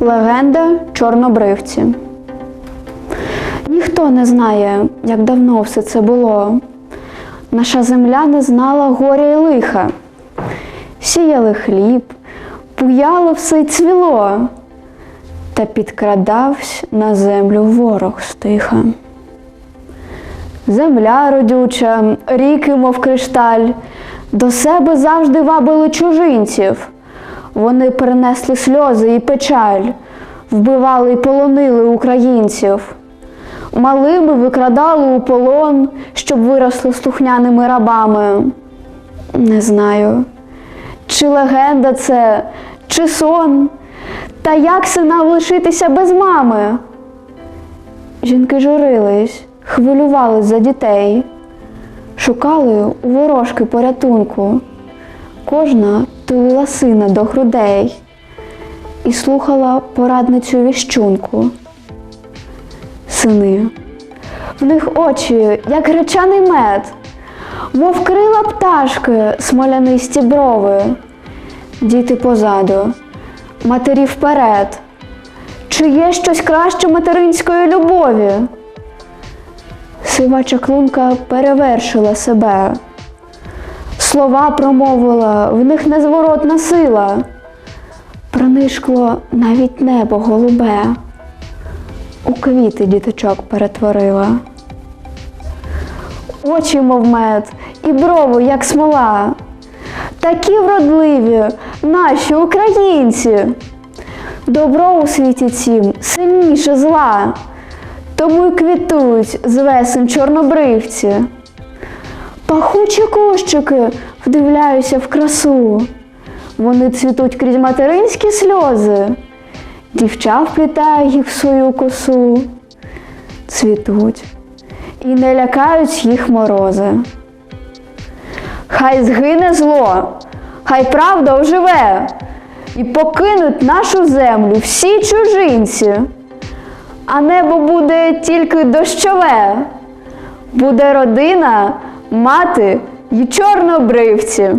Легенда чорнобривці. Ніхто не знає, як давно все це було. Наша земля не знала горя й лиха. Сіяли хліб, буяло все й цвіло, та підкрадавсь на землю ворог стиха. Земля родюча, ріки, мов кришталь, до себе завжди вабили чужинців. Вони принесли сльози і печаль, вбивали й полонили українців. Малими викрадали у полон, щоб виросли слухняними рабами. Не знаю, чи легенда це, чи сон, та як синам лишитися без мами. Жінки журились, хвилювались за дітей, шукали у ворожки порятунку. Кожна тулила сина до грудей і слухала порадницю віщунку. Сини, в них очі, як гречаний мед, мов крила пташки, смолянисті брови, діти позаду, матері вперед. Чи є щось краще материнської любові? Сива чаклунка перевершила себе. Слова промовила, в них незворотна сила. Пронишкло навіть небо голубе. У квіти діточок перетворила. Очі, мов мед, і брови, як смола. Такі вродливі наші українці. Добро у світі цім сильніше зла, тому й квітують з весен чорнобривці. Пахучі кущики вдивляюся в красу. Вони цвітуть крізь материнські сльози. Дівча вплітає їх в свою косу, цвітуть і не лякають їх морози. Хай згине зло, хай правда оживе, і покинуть нашу землю всі чужинці, а небо буде тільки дощове, буде родина, мати й чорнобривці.